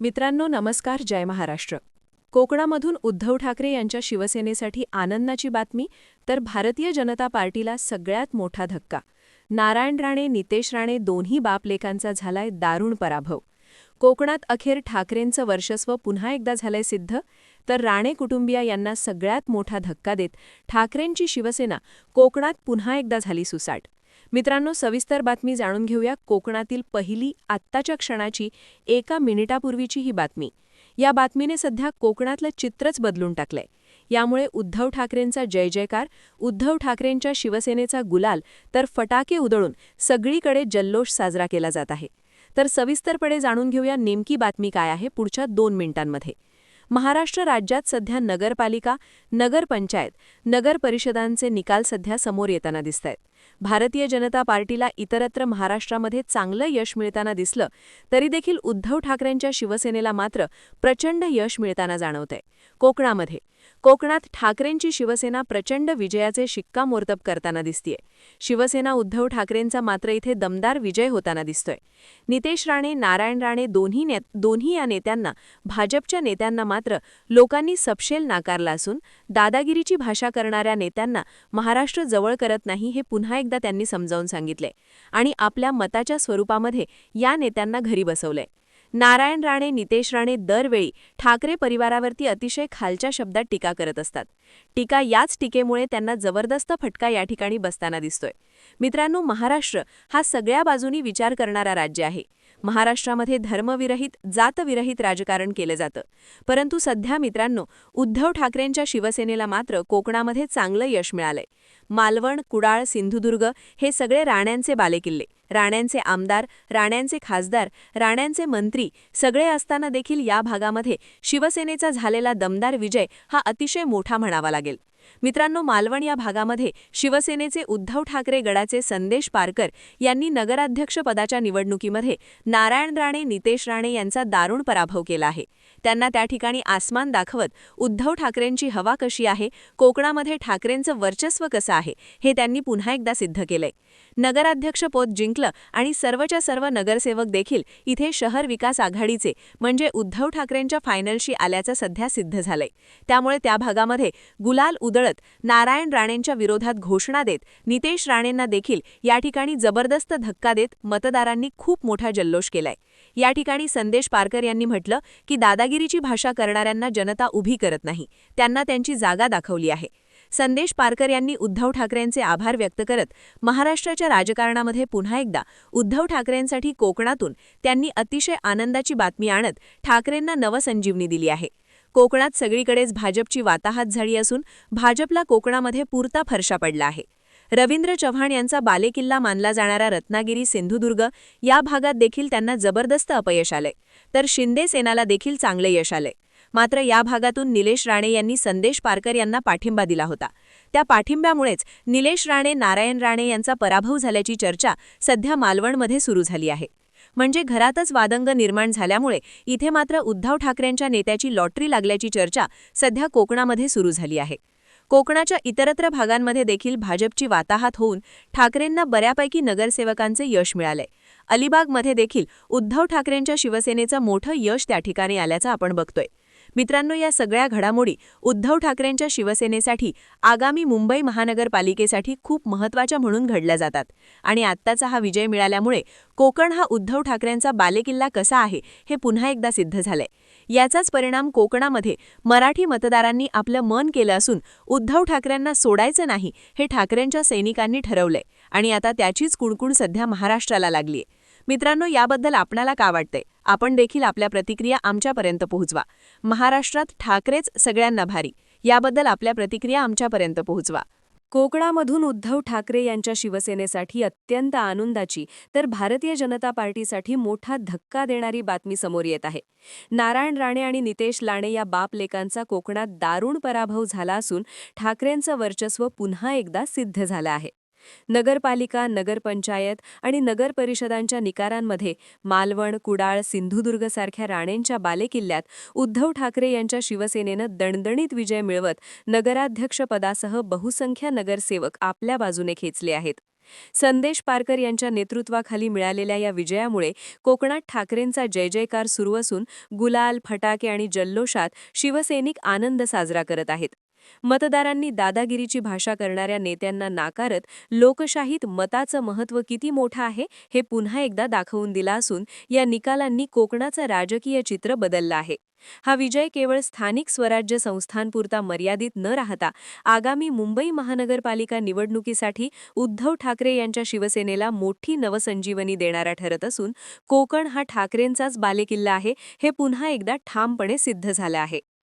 मित्रांनो नमस्कार. जय महाराष्ट्र. कोकणामधून उद्धव ठाकरे यांच्या शिवसेनेसाठी आनंदाची बातमी तर भारतीय जनता पार्टीला सगळ्यात मोठा धक्का. नारायण राणे नितेश राणे दोन्ही बापलेकांचा झालाय दारुण पराभव. कोकणात अखेर ठाकरेंचं वर्चस्व पुन्हा एकदा झालंय सिद्ध तर राणे कुटुंबिया यांना सगळ्यात मोठा धक्का देत ठाकरेंची शिवसेना कोकणात पुन्हा एकदा झाली सुसाट. मित्रांनो सविस्तर बातमी जाणून घेऊया कोकणातील पहिली आत्ताच्या क्षणाची एका मिनिटापूर्वीची ही बातमी. या बातमीने सध्या कोकणातलं चित्रच बदलून टाकलंय. यामुळे उद्धव ठाकरेंचा जय जयकार उद्धव ठाकरेंच्या शिवसेनेचा गुलाल तर फटाके उधळून सगळीकडे जल्लोष साजरा केला जात आहे. तर सविस्तरपणे जाणून घेऊया नेमकी बातमी काय आहे पुढच्या दोन मिनिटांमध्ये. महाराष्ट्र राज्यात सध्या नगरपालिका नगरपंचायत नगर परिषदांचे निकाल सध्या समोर येताना दिसत आहेत भारतीय जनता पार्टीला इतरत्र महाराष्ट्रामध्ये चांगलं यश मिळताना दिसलं तरी देखील उद्धव ठाकरेंच्या शिवसेनेला मात्र प्रचंड यश मिळताना जाणवतंय. कोकणामध्ये कोकणात ठाकरेंची शिवसेना प्रचंड विजयाचे शिक्कामोर्तब करताना दिसतीये. शिवसेना उद्धव ठाकरेंचा मात्र इथे दमदार विजय होताना दिसतोय. नितेश राणे नारायण राणे दोन्ही ने दोन्ही या नेत्यांना भाजपच्या नेत्यांना मात्र लोकांनी सपशेल नाकारला असून दादागिरीची भाषा करणाऱ्या नेत्यांना महाराष्ट्र जवळ करत नाही हे पुन्हा एकदा त्यांनी समजावून सांगितले आणि आपल्या मताच्या स्वरूपामध्ये या नेत्यांना घरी बसवलंय. नारायण राणे नितेश राणे दरवेळी ठाकरे परिवारावरती अतिशय खालच्या शब्दात टीका करत असतात. टीका याच टीकेमुळे त्यांना जबरदस्त फटका या ठिकाणी बसताना दिसतोय. मित्रांनो महाराष्ट्र हा सगळ्या बाजूनी विचार करणारा राज्य आहे. महाराष्ट्रामध्ये धर्मविरहित जातविरहित राजकारण केलं जातं. परंतु सध्या मित्रांनो उद्धव ठाकरेंच्या शिवसेनेला मात्र कोकणामध्ये चांगलं यश मिळालंय. मालवण कुडाळ सिंधुदुर्ग हे सगळे राण्यांचे बालेकिल्ले. राण्यांचे आमदार राण्यांचे खासदार राण्यांचे मंत्री सगळे असताना देखील या भागामध्ये शिवसेनेचा झालेला दमदार विजय हा अतिशय मोठा म्हणावा लागेल. मित्रांनो मालवण या भागामध्ये शिवसेनेचे उद्धव ठाकरे गडाचे संदेश पारकर यांनी नगराध्यक्षपदाच्या निवडणुकीमध्ये नारायण राणे नितेश राणे यांचा दारुण पराभव केला आहे. त्यांना त्या ठिकाणी आसमान दाखवत उद्धव ठाकरेंची हवा कशी आहे? कोकणामध्ये ठाकरेंचं वर्चस्व कसं आहे? हे त्यांनी पुन्हा एकदा सिद्ध केलंय. नगराध्यक्षपद जिंकलं आणि सर्वच्या सर्व नगरसेवक देखील इथे शहर विकास आघाडीचे म्हणजे उद्धव ठाकरेंच्या फायनलशी आल्याचं सध्या सिद्ध झालंय. त्यामुळे त्या भागामध्ये गुलाल उदळत नारायण राणेंच्या विरोधात घोषणा देत नितेश राणेंना देखील या ठिकाणी जबरदस्त धक्का देत मतदारांनी खूप मोठा जल्लोष केलाय. या ठिकाणी संदेश पारकर यांनी म्हटलं की दादागिरीची भाषा करणाऱ्यांना जनता उभी करत नाही. त्यांना त्यांची जागा दाखवली आहे. संदेश पारकर यांनी उद्धव ठाकरेंचे आभार व्यक्त करत महाराष्ट्राच्या राजकारणामध्ये पुन्हा एकदा उद्धव ठाकरेंसाठी कोकणातून त्यांनी अतिशय आनंदाची बातमी आणत ठाकरेंना नवसंजीवनी दिली आहे. कोकणात सगळीकडेच भाजपची वाताहात झाली असून भाजपला कोकणामध्ये पुरता फरशा पडला आहे. रवींद्र चव्हाण यांचा बालेकिल्ला मानला जाणारा रत्नागिरी सिंधुदुर्ग या भागात देखील त्यांना जबरदस्त अपयश आले. तर शिंदे सेनाला देखील चांगले यश आले. मात्र या भागातून निलेश राणे यांनी संदेश पारकर यांना पाठिंबा दिला होता. त्या पाठिंब्यामुळेच निलेश राणे नारायण राणे यांचा पराभव झाल्याची चर्चा सध्या मालवणमध्ये सुरू झाली आहे. म्हणजे घरातच वादंग निर्माण झाल्यामुळे इथे मात्र उद्धव ठाकरेंच्या नेत्याची लॉटरी लागल्याची चर्चा सध्या कोकणामध्ये सुरू झाली आहे. कोकणाच्या इतरत्र भागांमध्ये देखील भाजपची वाताहात होऊन ठाकरेंना बऱ्यापैकी नगरसेवकांचे यश मिळालंय अलिबागमध्ये देखील उद्धव ठाकरेंच्या शिवसेनेचं मोठं यश त्या ठिकाणी आल्याचं आपण बघतोय. मित्रांनो या सगळ्या घडामोडी उद्धव ठाकरेंच्या शिवसेनेसाठी आगामी मुंबई महानगरपालिकेसाठी खूप महत्त्वाच्या म्हणून घडल्या जातात. आणि आत्ताचा हा विजय मिळाल्यामुळे कोकण हा उद्धव ठाकरेंचा बालेकिल्ला कसा आहे हे पुन्हा एकदा सिद्ध झालंय. याचाच परिणाम कोकणामध्ये मराठी मतदारांनी आपलं मन केलं असून उद्धव ठाकरेंना सोडायचं नाही हे ठाकरेंच्या सैनिकांनी ठरवलंय. आणि आता त्याचीच कुणकुण सध्या महाराष्ट्राला लागलीय. मित्रांनो याबद्दल आपणाला का वाटते आपण देखील आपल्या प्रतिक्रिया आमच्यापर्यंत पोहोचवा. महाराष्ट्रात ठाकरेच सगळ्यांना भारी. याबद्दल आपल्या प्रतिक्रिया आमच्यापर्यंत पोहोचवा. कोकणामधून उद्धव ठाकरे यांच्या शिवसेनेसाठी अत्यंत आनंदाची तर भारतीय जनता पार्टीसाठी मोठा धक्का देणारी बातमी समोर येत आहे. नारायण राणे आणि नितेश लाणे या बापलेकांचा कोकणात दारुण पराभव झाला असून ठाकरेंचं वर्चस्व पुन्हा एकदा सिद्ध झालं आहे. नगरपालिका नगरपंचायत आणि नगर परिषदांच्या निकारांमध्ये मालवण कुडाळ सिंधुदुर्गसारख्या राणेंच्या बालेकिल्ल्यात उद्धव ठाकरे यांच्या शिवसेनेनं दणदणीत विजय मिळवत नगराध्यक्षपदासह बहुसंख्य नगरसेवक आपल्या बाजूने खेचले आहेत. संदेश पारकर यांच्या नेतृत्वाखाली मिळालेल्या या विजयामुळे कोकणात ठाकरेंचा जय जयकार सुरू असून गुलाल फटाके आणि जल्लोषात शिवसैनिक आनंद साजरा करत आहेत. मतदारांनी दादागिरीची भाषा करणाऱ्या नेत्यांना नाकारत लोकशाहीत मताचं महत्त्व किती मोठं आहे हे पुन्हा एकदा दाखवून दिला असून या निकालांनी कोकणाचं राजकीय चित्र बदललं आहे. हा विजय केवळ स्थानिक स्वराज्य संस्थांपुरता मर्यादित न राहता आगामी मुंबई महानगरपालिका निवडणुकीसाठी उद्धव ठाकरे यांच्या शिवसेनेला मोठी नवसंजीवनी देणारा ठरत असून कोकण हा ठाकरेंचाच बालेकिल्ला आहे हे पुन्हा एकदा ठामपणे सिद्ध झालं आहे.